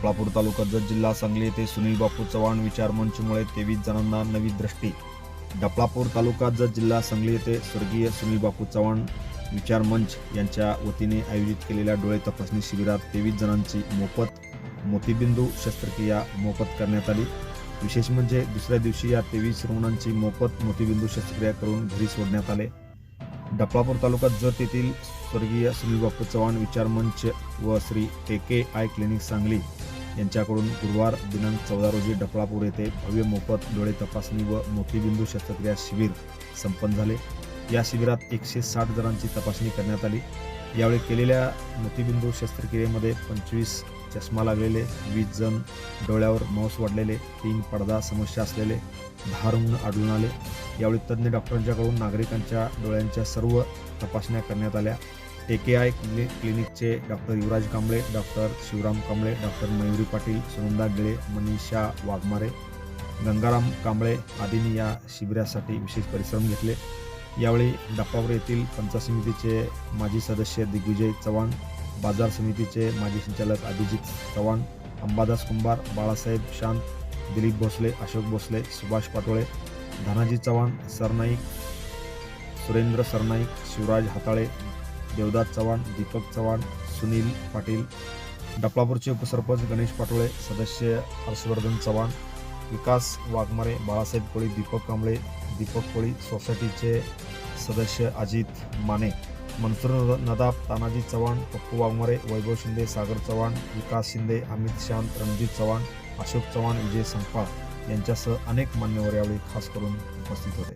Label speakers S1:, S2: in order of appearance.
S1: Daphalapur taluka Jat जिल्हा सांगली येथे सुनील बापू चव्हाण विचार मंचमुळे तेवीस जणांना नवी दृष्टी. डपलापूर तालुका जत जिल्हा सांगली येथे स्वर्गीय सुनील बापू चव्हाण विचार मंच यांच्या वतीने आयोजित केलेल्या डोळे तपासणी शिबिरात तेवीस जणांची मोफत मोतीबिंदू शस्त्रक्रिया मोफत करण्यात आली. विशेष म्हणजे दुसऱ्या दिवशी या तेवीस रुग्णांची मोफत मोतीबिंदू शस्त्रक्रिया करून घरी सोडण्यात आले. डपळापूर तालुका जत येथील स्वर्गीय सुनील बापू चव्हाण विचार मंच व Shri K K I clinic Sangli यांच्याकडून गुरुवार दिनांक चौदा रोजी डफळापूर येथे भव्य मोफत डोळे तपासणी व मोतीबिंदू शस्त्रक्रिया शिबिर संपन्न झाले. या शिबिरात एकशे साठ जणांची तपासणी करण्यात आली. यावेळी केलेल्या मोतीबिंदू शस्त्रक्रियेमध्ये पंचवीस चष्मा लागलेले वीस जण डोळ्यावर मांस वाढलेले तीन पडदा समस्या असलेले दहा रुग्ण आढळून आले. यावेळी तज्ज्ञ डॉक्टरांच्याकडून नागरिकांच्या डोळ्यांच्या सर्व तपासण्या करण्यात आल्या. A K I क्लिनिकचे doctor Yuvraj Kamble doctor Shivram Kamble doctor Mayuri Patil Sunanda Gile Manisha Waghmare Gangaram Kamble आदींनी या शिबिरासाठी विशेष परिश्रम घेतले. यावेळी डप्पावर येथील पंचायत समितीचे माजी सदस्य दिग्विजय चव्हाण बाजार समितीचे माजी संचालक अभिजित चव्हाण अंबादास कुंभार बाळासाहेब शांत दिलीप भोसले अशोक भोसले सुभाष पाटोळे धनाजी चव्हाण सरनाईक सुरेंद्र सरनाईक शिवराज हाताळे देवदास चव्हाण दीपक चव्हाण सुनील पाटील डपलापूरचे उपसरपंच गणेश पाटोळे सदस्य हर्षवर्धन चव्हाण विकास वाघमारे बाळासाहेब कोळी दीपक कांबळे दीपक कोळी सोसायटीचे सदस्य अजित माने मनसूर नदाब तानाजी चव्हाण पप्पू वाघमारे वैभव शिंदे सागर चव्हाण विकास शिंदे अमित शांत रणजित चव्हाण अशोक चव्हाण विजय संपाळ यांच्यासह अनेक मान्यवर यावेळी खास करून उपस्थित होते.